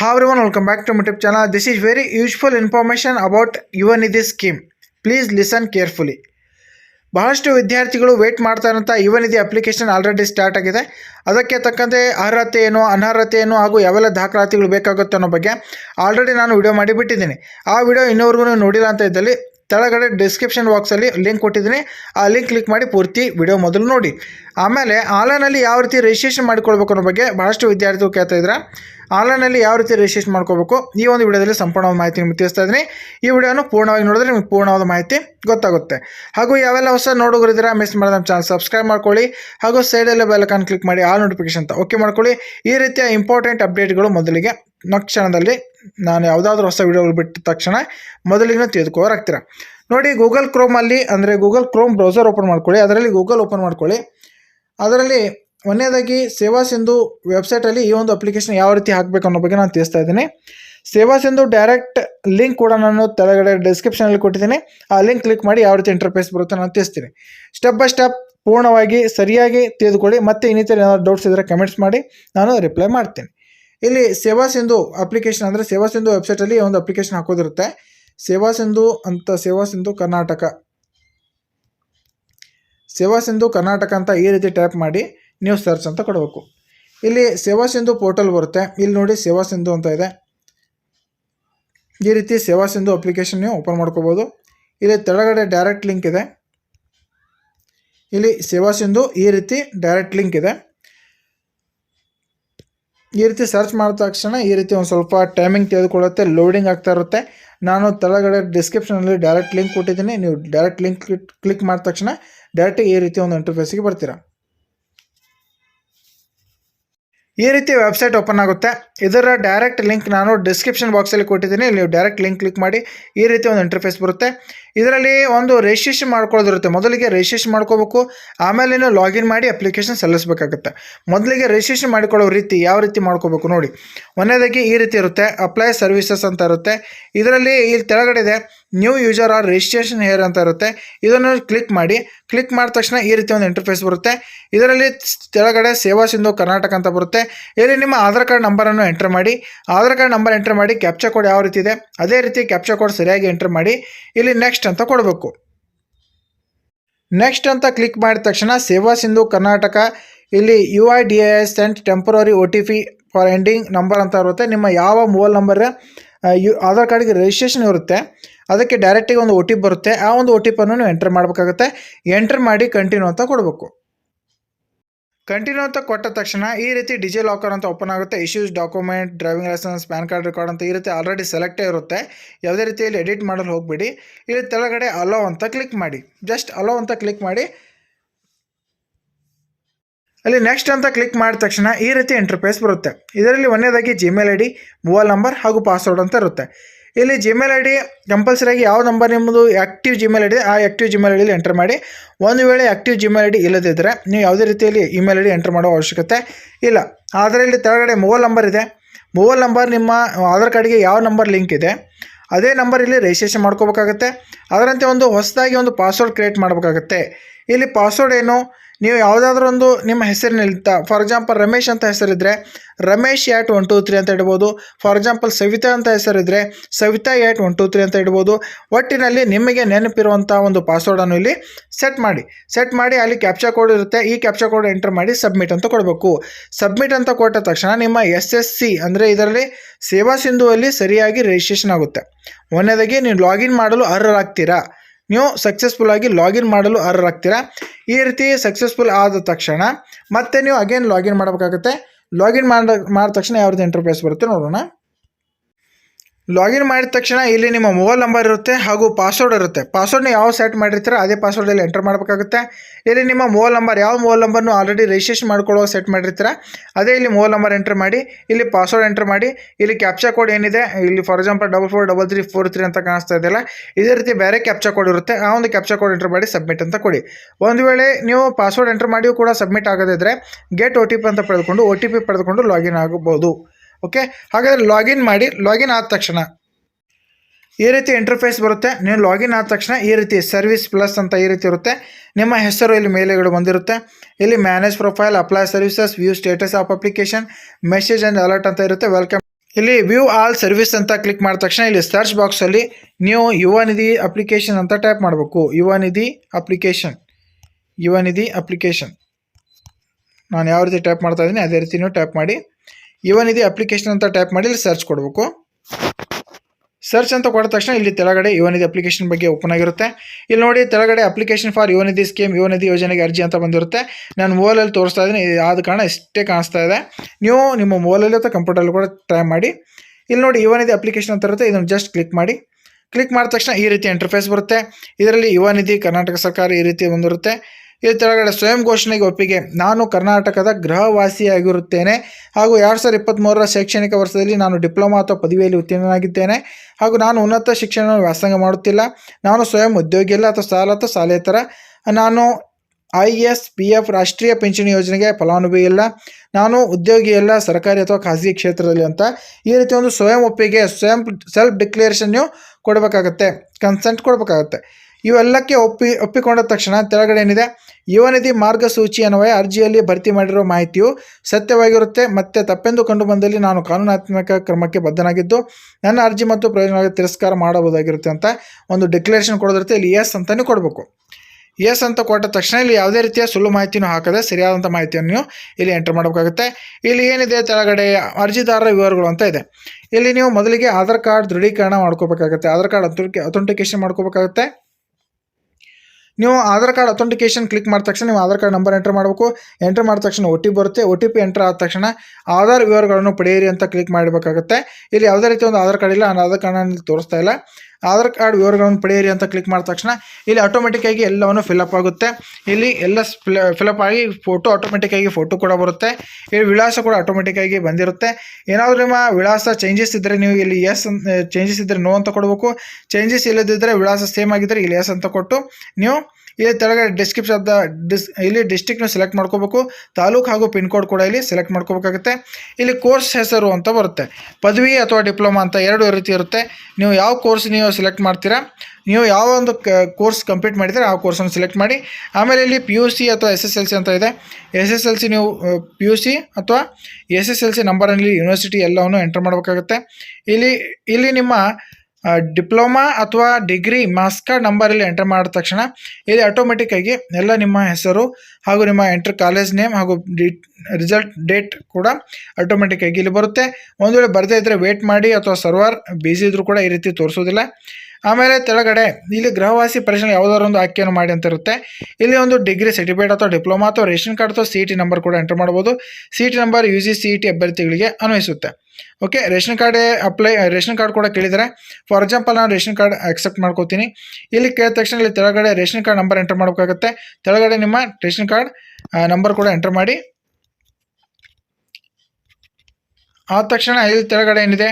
Hi everyone, welcome back to my channel channel. This is very useful information about Yuvanidhi scheme please listen carefully ಬಹಳಷ್ಟು ವಿದ್ಯಾರ್ಥಿಗಳು wait ಮಾಡ್ತಾ ಇರೋಂಥ Yuvanidhi application already start ಆಗಿದೆ. ಅದಕ್ಕೆ ತಕ್ಕಂತೆ ಅರ್ಹತೆ ಏನು ಅನರ್ಹತೆ ಏನು ಹಾಗೂ ಯಾವೆಲ್ಲ ದಾಖಲಾತಿಗಳು ಬೇಕಾಗುತ್ತೆ ಅನ್ನೋ ಬಗ್ಗೆ ಆಲ್ರೆಡಿ ನಾನು ವಿಡಿಯೋ ಮಾಡಿಬಿಟ್ಟಿದ್ದೀನಿ. ಆ ವಿಡಿಯೋ ಇನ್ನೂವರೆಗೂ ನೀವು ನೋಡಿಲ್ಲ ಅಂತ ಇದ್ದಲ್ಲಿ ಕೆಳಗಡೆ ಡಿಸ್ಕ್ರಿಪ್ಷನ್ ಬಾಕ್ಸಲ್ಲಿ ಲಿಂಕ್ ಕೊಟ್ಟಿದ್ದೀನಿ. ಆ ಲಿಂಕ್ ಕ್ಲಿಕ್ ಮಾಡಿ ಪೂರ್ತಿ ವಿಡಿಯೋ ಮೊದಲು ನೋಡಿ. ಆಮೇಲೆ ಆನ್ಲೈನಲ್ಲಿ ಯಾವ ರೀತಿ ರಿಜಿಸ್ಟ್ರೇಷನ್ ಮಾಡ್ಕೊಳ್ಬೇಕು ಅನ್ನೋ ಬಗ್ಗೆ ಬಹಳಷ್ಟು ವಿದ್ಯಾರ್ಥಿಗಳು ಕೇಳ್ತಾ ಇದ್ದಾರೆ. ಆನ್ಲೈನಲ್ಲಿ ಯಾವ ರೀತಿ ರಿಜಿಸ್ಟ್ರೇಷನ್ ಮಾಡ್ಕೋಬೇಕು, ಈ ಒಂದು ವಿಡಿಯೋದಲ್ಲಿ ಸಂಪೂರ್ಣವಾದ ಮಾಹಿತಿ ನಿಮಗೆ ತಿಳಿಸ್ತಾ ಇದ್ದೀನಿ. ಈ ವಿಡಿಯೋನ ಪೂರ್ಣವಾಗಿ ನೋಡಿದ್ರೆ ನಿಮಗೆ ಪೂರ್ಣವಾದ ಮಾಹಿತಿ ಗೊತ್ತಾಗುತ್ತೆ. ಹಾಗೂ ಯಾವೆಲ್ಲ ಹೊಸ ನೋಡುಗರಿದ್ದೀರಾ ಮಿಸ್ ಮಾಡಿದ ನಮ್ಮ ಚಾನಲ್ ಸಬ್ಸ್ಕ್ರೈಬ್ ಮಾಡ್ಕೊಳ್ಳಿ. ಹಾಗೂ ಸೈಡಲ್ಲೇ ಬೆಲ್ಲಕಾನ್ ಕ್ಲಿಕ್ ಮಾಡಿ ಆಲ್ ನೋಟಿಫಿಕೇಶನ್ ಅಂತ ಓಕೆ ಮಾಡ್ಕೊಳ್ಳಿ. ಈ ರೀತಿಯ ಇಂಪಾರ್ಟೆಂಟ್ ಅಪ್ಡೇಟ್ಗಳು ಮೊದಲಿಗೆ ನಕ್ಷಣದಲ್ಲಿ ನಾನು ಯಾವುದಾದ್ರೂ ಹೊಸ ವಿಡಿಯೋಗಳು ಬಿಟ್ಟ ತಕ್ಷಣ ಮೊದಲಿಗೆ ತಿಳಿದುಕೋರಾಗ್ತೀರ ನೋಡಿ ಗೂಗಲ್ ಕ್ರೋಮಲ್ಲಿ ಅಂದರೆ ಗೂಗಲ್ ಕ್ರೋಮ್ ಬ್ರೌಸರ್ ಓಪನ್ ಮಾಡ್ಕೊಳ್ಳಿ. ಅದರಲ್ಲಿ ಗೂಗಲ್ ಓಪನ್ ಮಾಡ್ಕೊಳ್ಳಿ. ಅದರಲ್ಲಿ ಒಂದನೇದಾಗಿ ಸೇವಾ ಸಿಂಧು ವೆಬ್ಸೈಟಲ್ಲಿ ಈ ಒಂದು ಅಪ್ಲಿಕೇಶನ್ ಯಾವ ರೀತಿ ಹಾಕಬೇಕು ಅನ್ನೋ ಬಗ್ಗೆ ನಾನು ತಿಳಿಸ್ತಾ ಇದ್ದೀನಿ. ಸೇವಾ ಸಿಂಧು ಡೈರೆಕ್ಟ್ ಲಿಂಕ್ ಕೂಡ ನಾನು ಕೆಳಗಡೆ ಡಿಸ್ಕ್ರಿಪ್ಷನಲ್ಲಿ ಕೊಟ್ಟಿದ್ದೀನಿ. ಆ ಲಿಂಕ್ ಕ್ಲಿಕ್ ಮಾಡಿ ಯಾವ ರೀತಿ ಇಂಟರ್ಫೇಸ್ ಬರುತ್ತೆ ನಾನು ತಿಳಿಸ್ತೀನಿ. ಸ್ಟೆಪ್ ಬೈ ಸ್ಟೆಪ್ ಪೂರ್ಣವಾಗಿ ಸರಿಯಾಗಿ ತಿಳಿದುಕೊಳ್ಳಿ. ಮತ್ತೆ ಇನ್ನಿತರ ಏನಾದರೂ ಡೌಟ್ಸ್ ಇದ್ದರೆ ಕಮೆಂಟ್ಸ್ ಮಾಡಿ. ನಾನು ರಿಪ್ಲೈ ಮಾಡ್ತೀನಿ. ಇಲ್ಲಿ ಸೇವಾ ಸಿಂಧು ಅಪ್ಲಿಕೇಶನ್ ಅಂದರೆ ಸೇವಾ ಸಿಂಧು ವೆಬ್ಸೈಟಲ್ಲಿ ಒಂದು ಅಪ್ಲಿಕೇಶನ್ ಹಾಕೋದಿರುತ್ತೆ. ಸೇವಾ ಸಿಂಧು ಅಂತ ಸೇವಾ ಸಿಂಧು ಕರ್ನಾಟಕ. ಸೇವಾ ಸಿಂಧು ಕರ್ನಾಟಕ ಅಂತ ಈ ರೀತಿ ಟ್ಯಾಪ್ ಮಾಡಿ. ನೀವು ಸರ್ಚ್ ಅಂತ ಕೊಡಬೇಕು. ಇಲ್ಲಿ ಸೇವಾ ಸಿಂಧು ಪೋರ್ಟಲ್ ಬರುತ್ತೆ. ಇಲ್ಲಿ ನೋಡಿ ಸೇವಾ ಸಿಂಧು ಅಂತ ಇದೆ. ಈ ರೀತಿ ಸೇವಾ ಸಿಂಧು ಅಪ್ಲಿಕೇಶನ್ ನೀವು ಓಪನ್ ಮಾಡ್ಕೋಬೋದು. ಇಲ್ಲಿ ತೆಳಗಡೆ ಡೈರೆಕ್ಟ್ ಲಿಂಕ್ ಇದೆ. ಇಲ್ಲಿ ಸೇವಾ ಸಿಂಧು ಈ ರೀತಿ ಡೈರೆಕ್ಟ್ ಲಿಂಕ್ ಇದೆ. ಈ ರೀತಿ ಸರ್ಚ್ ಮಾಡಿದ ತಕ್ಷಣ ಈ ರೀತಿ ಒಂದು ಸ್ವಲ್ಪ ಟೈಮಿಂಗ್ ತೆಗೆದುಕೊಳ್ಳುತ್ತೆ ಲೋಡಿಂಗ್ ಆಗ್ತಾ ಇರುತ್ತೆ. ನಾನು ತೆಳಗಡೆ ಡಿಸ್ಕ್ರಿಪ್ಷನಲ್ಲಿ ಡೈರೆಕ್ಟ್ ಲಿಂಕ್ ಕೊಟ್ಟಿದ್ದೀನಿ. ನೀವು ಡೈರೆಕ್ಟ್ ಲಿಂಕ್ ಕ್ಲಿಕ್ ಮಾಡಿದ ತಕ್ಷಣ ಡೈರೆಕ್ಟ್ ಈ ರೀತಿ ಒಂದು ಇಂಟರ್ಫೇಸಿಗೆ ಬರ್ತೀರಾ. ಈ ರೀತಿ ವೆಬ್ಸೈಟ್ ಓಪನ್ ಆಗುತ್ತೆ. ಇದರ ಡೈರೆಕ್ಟ್ ಲಿಂಕ್ ನಾನು ಡಿಸ್ಕ್ರಿಪ್ಷನ್ ಬಾಕ್ಸಲ್ಲಿ ಕೊಟ್ಟಿದ್ದೀನಿ. ನೀವು ಡೈರೆಕ್ಟ್ ಲಿಂಕ್ ಕ್ಲಿಕ್ ಮಾಡಿ ಈ ರೀತಿ ಒಂದು ಇಂಟರ್ಫೇಸ್ ಬರುತ್ತೆ. ಇದರಲ್ಲಿ ಒಂದು ರಿಜಿಸ್ಟ್ರೇಷನ್ ಮಾಡ್ಕೊಳ್ಳೋದಿರುತ್ತೆ. ಮೊದಲಿಗೆ ರಿಜಿಸ್ಟ್ರೇಷನ್ ಮಾಡ್ಕೋಬೇಕು. ಆಮೇಲೆ ನೀವು ಲಾಗಿನ್ ಮಾಡಿ ಅಪ್ಲಿಕೇಶನ್ ಸಲ್ಲಿಸಬೇಕಾಗುತ್ತೆ. ಮೊದಲಿಗೆ ರಿಜಿಸ್ಟ್ರೇಷನ್ ಮಾಡಿಕೊಳ್ಳೋ ರೀತಿ ಯಾವ ರೀತಿ ಮಾಡ್ಕೋಬೇಕು ನೋಡಿ. ಒಂದನೇದಾಗಿ ಈ ರೀತಿ ಇರುತ್ತೆ. ಅಪ್ಲೈ ಸರ್ವಿಸಸ್ ಅಂತ ಇರುತ್ತೆ. ಇದರಲ್ಲಿ ಇಲ್ಲಿ ಕೆಳಗಡೆ ಇದೆ. New user or registration here ಅಂತ ಇರುತ್ತೆ. ಇದನ್ನು ಕ್ಲಿಕ್ ಮಾಡಿ ಕ್ಲಿಕ್ ಮಾಡಿದ ತಕ್ಷಣ ಈ ರೀತಿ ಒಂದು ಇಂಟರ್ಫೇಸ್ ಬರುತ್ತೆ. ಇದರಲ್ಲಿ ಕೆಳಗಡೆ ಸೇವಾ ಸಿಂಧು ಕರ್ನಾಟಕ ಅಂತ ಬರುತ್ತೆ. ಇಲ್ಲಿ ನಿಮ್ಮ ಆಧಾರ್ ಕಾರ್ಡ್ ನಂಬರನ್ನು ಎಂಟರ್ ಮಾಡಿ. ಆಧಾರ್ ಕಾರ್ಡ್ ನಂಬರ್ ಎಂಟರ್ ಮಾಡಿ ಕ್ಯಾಪ್ಚಾ ಕೋಡ್ ಯಾವ ರೀತಿ ಇದೆ, ಅದೇ ರೀತಿ ಕ್ಯಾಪ್ಚಾ ಕೋಡ್ ಸರಿಯಾಗಿ ಎಂಟರ್ ಮಾಡಿ. ಇಲ್ಲಿ ನೆಕ್ಸ್ಟ್ ಅಂತ ಕೊಡಬೇಕು. ನೆಕ್ಸ್ಟ್ ಅಂತ ಕ್ಲಿಕ್ ಮಾಡಿದ ತಕ್ಷಣ ಸೇವಾ ಸಿಂಧು ಕರ್ನಾಟಕ, ಇಲ್ಲಿ U I D I S sent temporary O T P for ending number ಅಂತ ಇರುತ್ತೆ. ನಿಮ್ಮ ಯಾವ ಮೊಬೈಲ್ ನಂಬರ್ ಯು ಆಧಾರ್ ಕಾರ್ಡ್ಗೆ ರಿಜಿಸ್ಟ್ರೇಷನ್ ಇರುತ್ತೆ. ಅದಕ್ಕೆ ಡೈರೆಕ್ಟಿಗೆ ಒಂದು ಒ ಟಿ ಪಿ ಬರುತ್ತೆ. ಆ ಒಂದು ಒ ಟಿ ಪನ್ನು ನೀವು ಎಂಟರ್ ಮಾಡಬೇಕಾಗುತ್ತೆ. ಎಂಟರ್ ಮಾಡಿ ಕಂಟಿನ್ಯೂ ಅಂತ ಕೊಡಬೇಕು. ಕಂಟಿನ್ಯೂ ಅಂತ ಕೊಟ್ಟ ತಕ್ಷಣ ಈ ರೀತಿ ಡಿಜಿ ಲಾಕರ್ ಅಂತ ಓಪನ್ ಆಗುತ್ತೆ. Issues document driving licence PAN card record ಅಂತ ಈ ರೀತಿ ಆಲ್ರೆಡಿ ಸೆಲೆಕ್ಟೇ ಇರುತ್ತೆ. ಯಾವುದೇ ರೀತಿಯಲ್ಲಿ ಎಡಿಟ್ ಮಾಡಲು ಹೋಗಬೇಡಿ. ಇಲ್ಲಿ ತೆಳಗಡೆ ಅಲೋ ಅಂತ ಕ್ಲಿಕ್ ಮಾಡಿ. ಜಸ್ಟ್ ಅಲೋ ಅಂತ ಕ್ಲಿಕ್ ಮಾಡಿ. ಅಲ್ಲಿ ನೆಕ್ಸ್ಟ್ ಅಂತ ಕ್ಲಿಕ್ ಮಾಡಿದ ತಕ್ಷಣ ಈ ರೀತಿ ಇಂಟರ್ಫೇಸ್ ಬರುತ್ತೆ. ಇದರಲ್ಲಿ ಒಂದನೇದಾಗಿ Gmail I D mobile number ಹಾಗೂ ಪಾಸ್ವರ್ಡ್ ಅಂತ ಇರುತ್ತೆ. ಇಲ್ಲಿ ಜಿಮೇಲ್ ಐ ಡಿ ಕಂಪಲ್ಸರಿಯಾಗಿ ಯಾವ ನಂಬರ್ ನಿಮ್ಮದು ಆ್ಯಕ್ಟಿವ್ ಜಿಮೇಲ್ ಐ ಡಿ ಆ ಆ್ಯಕ್ಟಿವ್ ಜಿಮೇಲ್ ಐ ಡಿಲಿ ಎಂಟರ್ ಮಾಡಿ. ಒಂದು ವೇಳೆ ಆ್ಯಕ್ಟಿವ್ ಜಿಮೇಲ್ ಐ ಡಿ ಇಲ್ಲದಿದ್ದರೆ ನೀವು ಯಾವುದೇ ರೀತಿಯಲ್ಲಿ ಇಮೇಲ್ ಐ ಡಿ ಎಂಟರ್ ಮಾಡೋ ಅವಶ್ಯಕತೆ ಇಲ್ಲ. ಆದರೆ ಇಲ್ಲಿ ತೆಳಗಡೆ ಮೊಬೈಲ್ ನಂಬರ್ ಇದೆ. ಮೊಬೈಲ್ ನಂಬರ್ ನಿಮ್ಮ ಆಧಾರ್ ಕಾರ್ಡ್ಗೆ ಯಾವ ನಂಬರ್ ಲಿಂಕ್ ಇದೆ, ಅದೇ ನಂಬರ್ ಇಲ್ಲಿ ರಿಜಿಸ್ಟ್ರೇಷನ್ ಮಾಡ್ಕೋಬೇಕಾಗತ್ತೆ. ಅದರಂತೆ ಒಂದು ಹೊಸದಾಗಿ ಒಂದು ಪಾಸ್ವರ್ಡ್ ಕ್ರಿಯೇಟ್ ಮಾಡಬೇಕಾಗತ್ತೆ. ಇಲ್ಲಿ ಪಾಸ್ವರ್ಡ್ ಏನು? ನೀವು ಯಾವುದಾದ್ರೂ ಒಂದು ನಿಮ್ಮ ಹೆಸರಿನಿಲ್ತ ಫಾರ್ ಎಕ್ಸಾಂಪಲ್ ರಮೇಶ್ ಅಂತ ಹೆಸರಿದ್ರೆ, Ramesh at one two three ಅಂತ ಇಡ್ಬೋದು. ಫಾರ್ ಎಕ್ಸಾಂಪಲ್ ಸವಿತಾ ಅಂತ ಹೆಸರಿದ್ರೆ, Savita at one two three ಅಂತ ಇಡ್ಬೋದು. ಒಟ್ಟಿನಲ್ಲಿ ನಿಮಗೆ ನೆನಪಿರುವಂಥ ಒಂದು ಪಾಸ್ವರ್ಡನ್ನು ಇಲ್ಲಿ ಸೆಟ್ ಮಾಡಿ. ಸೆಟ್ ಮಾಡಿ ಅಲ್ಲಿ ಕ್ಯಾಪ್ಚಾ ಕೋಡ್ ಇರುತ್ತೆ. ಈ ಕ್ಯಾಪ್ಚಾ ಕೋಡ್ ಎಂಟರ್ ಮಾಡಿ ಸಬ್ಮಿಟ್ ಅಂತ ಕೊಡಬೇಕು. ಸಬ್ಮಿಟ್ ಅಂತ ಕೊಟ್ಟ ತಕ್ಷಣ ನಿಮ್ಮ ಎಸ್ ಎಸ್ ಸಿ ಅಂದರೆ ಇದರಲ್ಲಿ ಸೇವಾ ಸಿಂಧುವಲ್ಲಿ ಸರಿಯಾಗಿ ರಿಜಿಸ್ಟ್ರೇಷನ್ ಆಗುತ್ತೆ. ಒಂದನೇದಾಗಿ, ನೀವು ಲಾಗಿನ್ ಮಾಡಲು ಅರ್ಹರಾಗ್ತೀರಾ? ನೀವು ಸಕ್ಸಸ್ಫುಲ್ ಆಗಿ ಲಾಗಿನ್ ಮಾಡಲು ಅರ್ಹರಾಗ್ತೀರಾ? ಈ ರೀತಿ ಸಕ್ಸಸ್ಫುಲ್ ಆದ ತಕ್ಷಣ ಮತ್ತೆ ನೀವು ಅಗೇನ್ ಲಾಗಿನ್ ಮಾಡಬೇಕಾಗುತ್ತೆ. ಲಾಗಿನ್ ಮಾಡ, ಮಾಡಿದ ತಕ್ಷಣ ಯಾವ ರೀತಿ ಇಂಟರ್ಫೇಸ್ ಬರುತ್ತೆ ನೋಡೋಣ. ಲಾಗಿನ್ ಮಾಡಿದ ತಕ್ಷಣ ಇಲ್ಲಿ ನಿಮ್ಮ ಮೊಬೈಲ್ ನಂಬರ್ ಇರುತ್ತೆ ಹಾಗೂ ಪಾಸ್ವರ್ಡ್ ಇರುತ್ತೆ. ಪಾಸ್ವರ್ಡ್ನ ಯಾವ ಸೆಟ್ ಮಾಡಿರ್ತೀರ ಅದೇ ಪಾಸ್ವರ್ಡಲ್ಲಿ ಎಂಟರ್ ಮಾಡಬೇಕಾಗುತ್ತೆ. ಇಲ್ಲಿ ನಿಮ್ಮ ಮೊಬೈಲ್ ನಂಬರ್ ಯಾವ ಮೊಬೈಲ್ ನಂಬರ್ನು ಆಲ್ರೆಡಿ ರಿಜಿಸ್ಟ್ರೇಷನ್ ಮಾಡ್ಕೊಳ್ಳೋ ಸೆಟ್ ಮಾಡಿರ್ತೀರ, ಅದೇ ಇಲ್ಲಿ ಮೊಬೈಲ್ ನಂಬರ್ ಎಂಟರ್ ಮಾಡಿ, ಇಲ್ಲಿ ಪಾಸ್ವರ್ಡ್ ಎಂಟರ್ ಮಾಡಿ, ಇಲ್ಲಿ ಕ್ಯಾಪ್ಚಾ ಕೋಡ್ ಏನಿದೆ, ಇಲ್ಲಿ for example double four double three four three ಅಂತ ಕಾಣಿಸ್ತಾ ಇದೆಯಲ್ಲ ಇದೇ ರೀತಿ ಬೇರೆ ಕ್ಯಾಪ್ಚಾ ಕೋಡ್ ಇರುತ್ತೆ. ಆ ಒಂದು ಕ್ಯಾಪ್ಚಾ ಕೋಡ್ ಎಂಟರ್ ಮಾಡಿ ಸಬ್ಮಿಟ್ ಅಂತ ಕೊಡಿ. ಒಂದು ವೇಳೆ ನೀವು ಪಾಸ್ವರ್ಡ್ ಎಂಟರ್ ಮಾಡಿಯೂ ಕೂಡ ಸಬ್ಮಿಟ್ ಆಗದಿದ್ದರೆ ಗೆಟ್ ಒ ಟಿ ಪಿ ಅಂತ ಪಡೆದುಕೊಂಡು ಒ ಟಿ ಪಿ ಪಡೆದುಕೊಂಡು ಲಾಗಿನ್ ಆಗಬಹುದು. ಓಕೆ ಹಾಗಾದರೆ ಲಾಗಿನ್ ಮಾಡಿ ಲಾಗಿನ್ ಆದ ತಕ್ಷಣ ಈ ರೀತಿ ಇಂಟರ್ಫೇಸ್ ಬರುತ್ತೆ. ನೀವು ಲಾಗಿನ್ ಆದ ತಕ್ಷಣ ಈ ರೀತಿ ಸರ್ವಿಸ್ ಪ್ಲಸ್ ಅಂತ ಈ ರೀತಿ ಇರುತ್ತೆ. ನಿಮ್ಮ ಹೆಸರು ಇಲ್ಲಿ ಮೇಲೆಗಳು ಬಂದಿರುತ್ತೆ. ಇಲ್ಲಿ manage profile apply services view status of application message and alert ಅಂತ ಇರುತ್ತೆ. ವೆಲ್ಕಮ್ ಇಲ್ಲಿ ವ್ಯೂ ಆಲ್ ಸರ್ವಿಸ್ ಅಂತ ಕ್ಲಿಕ್ ಮಾಡಿದ ತಕ್ಷಣ ಇಲ್ಲಿ ಸರ್ಚ್ ಬಾಕ್ಸಲ್ಲಿ ನೀವು ಯುವ ನಿಧಿ ಅಪ್ಲಿಕೇಶನ್ ಅಂತ ಟೈಪ್ ಮಾಡಬೇಕು. ಯುವ ನಿಧಿ ಅಪ್ಲಿಕೇಶನ್ ಯುವ ನಿಧಿ ಅಪ್ಲಿಕೇಶನ್ ನಾನು ಯಾವ ರೀತಿ ಟೈಪ್ ಮಾಡ್ತಾ ಇದ್ದೀನಿ, ಅದೇ ರೀತಿ ನೀವು ಟೈಪ್ ಮಾಡಿ. ಯುವ ನಿಧಿ ಅಪ್ಲಿಕೇಶನ್ ಅಂತ ಟೈಪ್ ಮಾಡಿ ಇಲ್ಲಿ ಸರ್ಚ್ ಕೊಡಬೇಕು. ಸರ್ಚ್ ಅಂತ ಕೊಟ್ಟ ತಕ್ಷಣ ಇಲ್ಲಿ ತೆಳಗಡೆ ಯುವ ನಿಧಿ ಅಪ್ಲಿಕೇಶನ್ ಬಗ್ಗೆ ಓಪನ್ ಆಗಿರುತ್ತೆ. ಇಲ್ಲಿ ನೋಡಿ ತೆಳಗಡೆ ಅಪ್ಲಿಕೇಶನ್ ಫಾರ್ ಯುವ ನಿಧಿ ಸ್ಕೀಮ್ ಯುವ ನಿಧಿ ಯೋಜನೆಗೆ ಅರ್ಜಿ ಅಂತ ಬಂದಿರುತ್ತೆ. ನಾನು ಮೊಬೈಲಲ್ಲಿ ತೋರಿಸ್ತಾ ಇದ್ದೀನಿ ಆದ ಕಾರಣ ಇಷ್ಟೇ ಕಾಣಿಸ್ತಾ ಇದೆ. ನೀವು ನಿಮ್ಮ ಮೊಬೈಲಲ್ಲಿ ಅಥವಾ ಕಂಪ್ಯೂಟರಲ್ಲಿ ಕೂಡ ಟ್ರೈ ಮಾಡಿ. ಇಲ್ಲಿ ನೋಡಿ ಯುವ ನಿಧಿ ಅಪ್ಲಿಕೇಶನ್ ಅಂತ ಇರುತ್ತೆ, ಇದನ್ನು ಜಸ್ಟ್ ಕ್ಲಿಕ್ ಮಾಡಿ. ಕ್ಲಿಕ್ ಮಾಡಿದ ತಕ್ಷಣ ಈ ರೀತಿ ಇಂಟರ್ಫೇಸ್ ಬರುತ್ತೆ. ಇದರಲ್ಲಿ ಯುವ ನಿಧಿ ಕರ್ನಾಟಕ ಸರ್ಕಾರ ಈ ರೀತಿ ಬಂದಿರುತ್ತೆ. ಈ ತೆಳಗಡೆ ಸ್ವಯಂ ಘೋಷಣೆಗೆ ಒಪ್ಪಿಗೆ. ನಾನು ಕರ್ನಾಟಕದ ಗೃಹವಾಸಿಯಾಗಿರುತ್ತೇನೆ. ಹಾಗೂ ಎರಡು ಸಾವಿರದ ಇಪ್ಪತ್ತ್ಮೂರರ ಶೈಕ್ಷಣಿಕ ವರ್ಷದಲ್ಲಿ ನಾನು ಡಿಪ್ಲೊಮಾ ಅಥವಾ ಪದವಿಯಲ್ಲಿ ಉತ್ತೀರ್ಣನಾಗಿದ್ದೇನೆ. ಹಾಗೂ ನಾನು ಉನ್ನತ ಶಿಕ್ಷಣವನ್ನು ವ್ಯಾಸಂಗ ಮಾಡುತ್ತಿಲ್ಲ. ನಾನು ಸ್ವಯಂ ಉದ್ಯೋಗಿ ಇಲ್ಲ ಅಥವಾ ಸಾಲ ಅಥವಾ ಸಾಲೇತರ ನಾನು ಐ ಎಸ್, ಪಿ ಎಫ್ ರಾಷ್ಟ್ರೀಯ ಪಿಂಚಣಿ ಯೋಜನೆಗೆ ಫಲಾನುಭವಿ ಇಲ್ಲ ನಾನು ಉದ್ಯೋಗಿ ಇಲ್ಲ ಸರ್ಕಾರಿ ಅಥವಾ ಖಾಸಗಿ ಕ್ಷೇತ್ರದಲ್ಲಿ ಅಂತ. ಈ ರೀತಿ ಒಂದು ಸ್ವಯಂ ಒಪ್ಪಿಗೆ, ಸ್ವಯಂ ಸೆಲ್ಫ್ ಡಿಕ್ಲೇರೇಷನ್ ನೀವು ಕೊಡಬೇಕಾಗತ್ತೆ. ಕನ್ಸೆಂಟ್ ಕೊಡಬೇಕಾಗತ್ತೆ. ಇವೆಲ್ಲಕ್ಕೆ ಒಪ್ಪಿ, ಒಪ್ಪಿಕೊಂಡ ತಕ್ಷಣ ತೆಳಗಡೆ ಏನಿದೆ? ಯುವ ನಿಧಿ ಮಾರ್ಗಸೂಚಿ ಅನ್ವಯ ಅರ್ಜಿಯಲ್ಲಿ ಭರ್ತಿ ಮಾಡಿರುವ ಮಾಹಿತಿಯು ಸತ್ಯವಾಗಿರುತ್ತೆ, ಮತ್ತೆ ತಪ್ಪೆಂದು ಕಂಡು ಬಂದಲ್ಲಿ ನಾನು ಕಾನೂನಾತ್ಮಕ ಕ್ರಮಕ್ಕೆ ಬದ್ಧನಾಗಿದ್ದು, ನನ್ನ ಅರ್ಜಿ ಮತ್ತು ಪ್ರಯೋಜನ ತಿರಸ್ಕಾರ ಮಾಡಬಹುದಾಗಿರುತ್ತೆ ಅಂತ ಒಂದು ಡಿಕ್ಲರೇಷನ್ ಕೊಡೋದಿರುತ್ತೆ, ಇಲ್ಲಿ ಎಸ್ ಅಂತಲೇ ಕೊಡಬೇಕು. ಎಸ್ ಅಂತ ಕೊಟ್ಟ ತಕ್ಷಣ ಇಲ್ಲಿ ಯಾವುದೇ ರೀತಿಯ ಸುಳ್ಳು ಮಾಹಿತಿನೂ ಹಾಕದೆ ಸರಿಯಾದಂಥ ಮಾಹಿತಿಯನ್ನು ನೀವು ಇಲ್ಲಿ ಎಂಟರ್ ಮಾಡಬೇಕಾಗುತ್ತೆ. ಇಲ್ಲಿ ಏನಿದೆ, ತೆಳಗಡೆ ಅರ್ಜಿದಾರರ ವಿವರಗಳು ಅಂತ ಇದೆ. ಇಲ್ಲಿ ನೀವು ಮೊದಲಿಗೆ ಆಧಾರ್ ಕಾರ್ಡ್ ದೃಢೀಕರಣ ಮಾಡ್ಕೋಬೇಕಾಗುತ್ತೆ. ಆಧಾರ್ ಕಾರ್ಡ್ ಅಥೆಂಟಿಕೆ ಅಥೆಂಟಿಕೇಶನ್ ಮಾಡ್ಕೋಬೇಕಾಗುತ್ತೆ. ನೀವು ಆಧಾರ್ ಕಾರ್ಡ್ ಅಥೆಂಟಿಕೇಶನ್ ಕ್ಲಿಕ್ ಮಾಡಿದ ತಕ್ಷಣ ನೀವು ಆಧಾರ್ ಕಾರ್ಡ್ ನಂಬರ್ ಎಂಟರ್ ಮಾಡಬೇಕು. ಎಂಟರ್ ಮಾಡಿದ ತಕ್ಷಣ ಒ ಟಿ ಬರುತ್ತೆ. ಒ ಟಿ ಪಿ ಎಂಟರ್ ಆದ ತಕ್ಷಣ ಆಧಾರ್ ವಿವರಗಳನ್ನು ಪಡೆಯಿರಿ ಅಂತ ಕ್ಲಿಕ್ ಮಾಡಬೇಕಾಗುತ್ತೆ. ಇಲ್ಲಿ ಯಾವುದೇ ರೀತಿ ಒಂದು ಆಧಾರ್ ಕಾರ್ಡ್ ಇಲ್ಲ, ನಾನು ಆಧಾರ್ ಕಾರ್ಡ್ ತೋರಿಸ್ತಾ ಇಲ್ಲ. ಆಧಾರ್ ಕಾರ್ಡ್ ವಿವರಗಳನ್ನು ಪಡೆಯಿರಿ ಅಂತ ಕ್ಲಿಕ್ ಮಾಡಿದ ತಕ್ಷಣ ಇಲ್ಲಿ ಆಟೋಮೆಟಿಕ್ ಆಗಿ ಎಲ್ಲವನ್ನು ಫಿಲಪ್ ಆಗುತ್ತೆ. ಇಲ್ಲಿ ಎಲ್ಲ ಫಿಲಪ್ ಆಗಿ ಫೋಟೋ ಆಟೋಮೆಟಿಕ್ಕಾಗಿ ಫೋಟೋ ಕೂಡ ಬರುತ್ತೆ. ಇಲ್ಲಿ ವಿಳಾಸ ಕೂಡ ಆಟೋಮೆಟಿಕ್ ಆಗಿ ಬಂದಿರುತ್ತೆ. ಏನಾದರೂ ನಿಮ್ಮ ವಿಳಾಸ ಚೇಂಜಸ್ ಇದ್ದರೆ ನೀವು ಇಲ್ಲಿ ಎಸ್ ಚೇಂಜಸ್ ಇದ್ದರೆ ನೋ ಅಂತ ಕೊಡಬೇಕು. ಚೇಂಜಸ್ ಇಲ್ಲದಿದ್ದರೆ ವಿಳಾಸ ಸೇಮ್ ಆಗಿದ್ದರೆ ಇಲ್ಲಿ ಎಸ್ ಅಂತ ಕೊಟ್ಟು ನೀವು ಇಲ್ಲಿ ತೆಳಗಡೆ ಡಿಸ್ಕ್ರಿಪ್ಷನ್ ಆಫ್ ದ ಡಿಸ್ ಇಲ್ಲಿ ಡಿಸ್ಟಿಕ್ನ ಸೆಲೆಕ್ಟ್ ಮಾಡ್ಕೋಬೇಕು. ತಾಲೂಕು ಹಾಗೂ ಪಿನ್ ಕೋಡ್ ಕೂಡ ಇಲ್ಲಿ ಸೆಲೆಕ್ಟ್ ಮಾಡ್ಕೋಬೇಕಾಗುತ್ತೆ. ಇಲ್ಲಿ ಕೋರ್ಸ್ ಹೆಸರು ಅಂತ ಬರುತ್ತೆ. ಪದವಿ ಅಥವಾ ಡಿಪ್ಲೊಮಾ ಅಂತ ಎರಡು ರೀತಿ ಇರುತ್ತೆ. ನೀವು ಯಾವ ಕೋರ್ಸ್ ನೀವು ಸೆಲೆಕ್ಟ್ ಮಾಡ್ತೀರಾ? ನೀವು ಯಾವ ಒಂದು ಕೋರ್ಸ್ ಕಂಪ್ಲೀಟ್ ಮಾಡಿದರೆ ಆ ಕೋರ್ಸನ್ನು ಸೆಲೆಕ್ಟ್ ಮಾಡಿ. ಆಮೇಲೆ ಇಲ್ಲಿ ಪಿ ಯು ಸಿ ಅಥವಾ ಎಸ್ ಎಸ್ ಎಲ್ ಸಿ ಅಂತ ಇದೆ. ಎಸ್ ಎಸ್ ಎಲ್ ಸಿ ನೀವು ಪಿ ಯು ಸಿ ಅಥವಾ ಎಸ್ ಎಸ್ ಎಲ್ ಸಿ ನಂಬರಲ್ಲಿ ಯೂನಿವರ್ಸಿಟಿ ಎಲ್ಲವನ್ನು ಎಂಟರ್ ಮಾಡಬೇಕಾಗುತ್ತೆ. ಇಲ್ಲಿ ಇಲ್ಲಿ ನಿಮ್ಮ ಡಿಪ್ಲೊಮಾ ಅಥವಾ ಡಿಗ್ರಿ ಮಾಸ್ ಕಾರ್ಡ್ ನಂಬರಲ್ಲಿ ಎಂಟರ್ ಮಾಡಿದ ತಕ್ಷಣ ಇಲ್ಲಿ ಆಟೋಮೆಟಿಕ್ಕಾಗಿ ಎಲ್ಲ ನಿಮ್ಮ ಹೆಸರು ಹಾಗೂ ನಿಮ್ಮ ಎಂಟರ್ ಕಾಲೇಜ್ ನೇಮ್ ಹಾಗೂ ರಿಸಲ್ಟ್ ಡೇಟ್ ಕೂಡ ಆಟೋಮೆಟಿಕ್ಕಾಗಿ ಇಲ್ಲಿ ಬರುತ್ತೆ. ಒಂದು ವೇಳೆ ಬರದೇ ಇದ್ದರೆ ವೇಟ್ ಮಾಡಿ ಅಥವಾ ಸರ್ವರ್ ಬ್ಯುಸಿ ಇದ್ದರೂ ಕೂಡ ಈ ರೀತಿ ತೋರಿಸೋದಿಲ್ಲ. ಆಮೇಲೆ ತೆಳಗಡೆ ಇಲ್ಲಿ ಗೃಹವಾಸಿ ಪರಿಶೀಲನೆ ಯಾವುದಾದ್ರು ಒಂದು ಆಯ್ಕೆಯನ್ನು ಮಾಡಿ ಅಂತ ಇರುತ್ತೆ. ಇಲ್ಲಿ ಒಂದು ಡಿಗ್ರಿ ಸರ್ಟಿಫಿಕೇಟ್ ಅಥವಾ ಡಿಪ್ಲೊಮಾ ಅಥವಾ ರೇಷನ್ ಕಾರ್ಡ್ ಅಥವಾ ಸಿ ಟಿ ನಂಬರ್ ಕೂಡ ಎಂಟರ್ ಮಾಡ್ಬೋದು C T number U G C T ಅಭ್ಯರ್ಥಿಗಳಿಗೆ ಅನ್ವಯಿಸುತ್ತೆ. Okay ration card apply ration card ಕೂಡ ಕೇಳಿದರೆ. ಫಾರ್ ಎಕ್ಸಾಂಪಲ್ ನಾನು ರೇಷನ್ ಕಾರ್ಡ್ ಅಕ್ಸೆಪ್ಟ್ ಮಾಡ್ಕೋತೀನಿ. ಇಲ್ಲಿ ಕೇಳಿದ ತಕ್ಷಣ ಇಲ್ಲಿ ತೆಳಗಡೆ ರೇಷನ್ ಕಾರ್ಡ್ ನಂಬರ್ ಎಂಟರ್ ಮಾಡಬೇಕಾಗುತ್ತೆ. ತೆಳಗಡೆ ನಿಮ್ಮ ರೇಷನ್ ಕಾರ್ಡ್ ನಂಬರ್ ಕೂಡ ಎಂಟರ್ ಮಾಡಿ. ಆದ ತಕ್ಷಣ ಇಲ್ಲಿ ತೆಳಗಡೆ ಏನಿದೆ?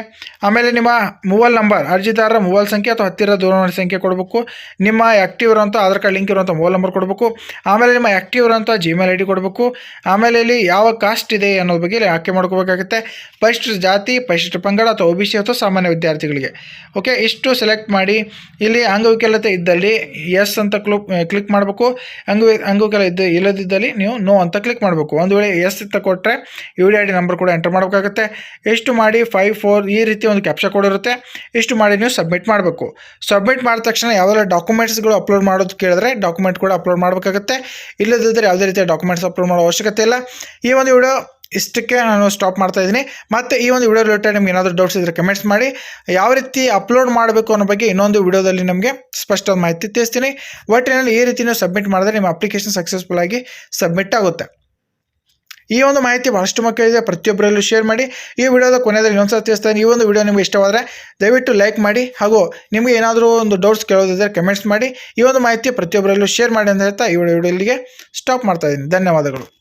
ಆಮೇಲೆ ನಿಮ್ಮ ಮೊಬೈಲ್ ನಂಬರ್ ಅರ್ಜಿದಾರರ ಮೊಬೈಲ್ ಸಂಖ್ಯೆ ಅಥವಾ ಹತ್ತಿರ ದೂರವಾಣಿ ಸಂಖ್ಯೆ ಕೊಡಬೇಕು. ನಿಮ್ಮ ಆ್ಯಕ್ಟಿವ್ ಇರೋಂಥ ಆಧಾರ್ ಕಾರ್ಡ್ ಲಿಂಕ್ ಇರುವಂಥ ಮೊಬೈಲ್ ನಂಬರ್ ಕೊಡಬೇಕು. ಆಮೇಲೆ ನಿಮ್ಮ ಆ್ಯಕ್ಟಿವ್ ಇರೋಂಥ ಜಿಮೇಲ್ ಐ ಡಿ ಕೊಡಬೇಕು. ಆಮೇಲೆ ಇಲ್ಲಿ ಯಾವ ಕಾಸ್ಟ್ ಇದೆ ಅನ್ನೋದ್ರ ಬಗ್ಗೆ ಇಲ್ಲಿ ಆಯ್ಕೆ ಮಾಡ್ಕೋಬೇಕಾಗುತ್ತೆ. ಫಸ್ಟ್ ಜಾತಿ ಫಸ್ಟ್ ಪಂಗಡ ಅಥವಾ ಒ ಬಿ ಸಿ ಅಥವಾ ಸಾಮಾನ್ಯ ವಿದ್ಯಾರ್ಥಿಗಳಿಗೆ. ಓಕೆ ಇಷ್ಟು ಸೆಲೆಕ್ಟ್ ಮಾಡಿ. ಇಲ್ಲಿ ಅಂಗವಿಕಲತೆ ಇದ್ದಲ್ಲಿ ಎಸ್ ಅಂತ ಕ್ಲೂ ಕ್ಲಿಕ್ ಮಾಡಬೇಕು. ಅಂಗವಿ ಅಂಗವಿಕಲ ಇದ್ದ, ಇಲ್ಲದಿದ್ದಲ್ಲಿ ನೀವು ನೋ ಅಂತ ಕ್ಲಿಕ್ ಮಾಡಬೇಕು. ಒಂದು ವೇಳೆ ಎಸ್ ಅಂತ ಕೊಟ್ಟರೆ U D I D number ಕೂಡ ಎಂಟರ್ ಮಾಡಬೇಕಾಗುತ್ತೆ. ಎಷ್ಟು ಮಾಡಿ ಫೈವ್ ಫೋರ್ ಈ ರೀತಿ ಒಂದು ಕ್ಯಾಪ್ಚರ್ ಕೊಡಿರುತ್ತೆ ಇಷ್ಟು ಮಾಡಿ ನೀವು ಸಬ್ಮಿಟ್ ಮಾಡಬೇಕು. ಸಬ್ಮಿಟ್ ಮಾಡಿದ ತಕ್ಷಣ ಯಾವೆಲ್ಲ ಡಾಕ್ಯುಮೆಂಟ್ಸ್ಗಳು ಅಪ್ಲೋಡ್ ಮಾಡೋದು ಕೇಳಿದ್ರೆ ಡಾಕ್ಯುಮೆಂಟ್ ಕೂಡ ಅಪ್ಲೋಡ್ ಮಾಡಬೇಕಾಗುತ್ತೆ. ಇಲ್ಲದಿದ್ದರೆ ಯಾವುದೇ ರೀತಿಯ ಡಾಕ್ಯುಮೆಂಟ್ಸ್ ಅಪ್ಲೋಡ್ ಮಾಡೋ ಅವಶ್ಯಕತೆ ಇಲ್ಲ. ಈ ಒಂದು ವಿಡಿಯೋ ಇಷ್ಟಕ್ಕೆ ನಾನು ಸ್ಟಾಪ್ ಮಾಡ್ತಾ ಇದ್ದೀನಿ. ಮತ್ತು ಈ ಒಂದು ವಿಡಿಯೋ ರಿಲೇಟೆಡ್ ನಿಮ್ಗೆ ಏನಾದರೂ ಡೌಟ್ಸ್ ಇದ್ದರೆ ಕಮೆಂಟ್ಸ್ ಮಾಡಿ. ಯಾವ ರೀತಿ ಅಪ್ಲೋಡ್ ಮಾಡಬೇಕು ಅನ್ನೋ ಬಗ್ಗೆ ಇನ್ನೊಂದು ವಿಡಿಯೋದಲ್ಲಿ ನಮಗೆ ಸ್ಪಷ್ಟವಾದ ಮಾಹಿತಿ ತಿಳಿಸ್ತೀನಿ. ಒಟ್ಟಿನಲ್ಲಿ ಈ ರೀತಿ ನೀವು ಸಬ್ಮಿಟ್ ಮಾಡಿದ್ರೆ ನಿಮ್ಮ ಅಪ್ಲಿಕೇಶನ್ ಸಕ್ಸಸ್ಫುಲ್ ಆಗಿ ಸಬ್ಮಿಟ್ ಆಗುತ್ತೆ. ಈ ಒಂದು ಮಾಹಿತಿ ಬಹಳಷ್ಟು ಮಕ್ಕಳಿದೆ ಪ್ರತಿಯೊಬ್ಬರಲ್ಲೂ ಶೇರ್ ಮಾಡಿ. ಈ ವಿಡಿಯೋದ ಕೊನೆಯಲ್ಲಿ ಇನ್ನೊಂದ್ಸಲ ತಿಳಿಸ್ತಾನೆ ಈ ಒಂದು ವಿಡಿಯೋ ನಿಮಗೆ ಇಷ್ಟವಾದರೆ ದಯವಿಟ್ಟು ಲೈಕ್ ಮಾಡಿ ಹಾಗೂ ನಿಮಗೆ ಏನಾದರೂ ಒಂದು ಡೌಟ್ಸ್ ಕೇಳೋದಿದ್ದರೆ ಕಮೆಂಟ್ಸ್ ಮಾಡಿ. ಈ ಒಂದು ಮಾಹಿತಿ ಪ್ರತಿಯೊಬ್ಬರಲ್ಲೂ ಶೇರ್ ಮಾಡಿ ಅಂತ ಹೇಳ್ತಾ ಈ ವಿಡಿಯೋ ಇಲ್ಲಿಗೆ ಸ್ಟಾಪ್ ಮಾಡ್ತಾ ಇದ್ದೀನಿ. ಧನ್ಯವಾದಗಳು.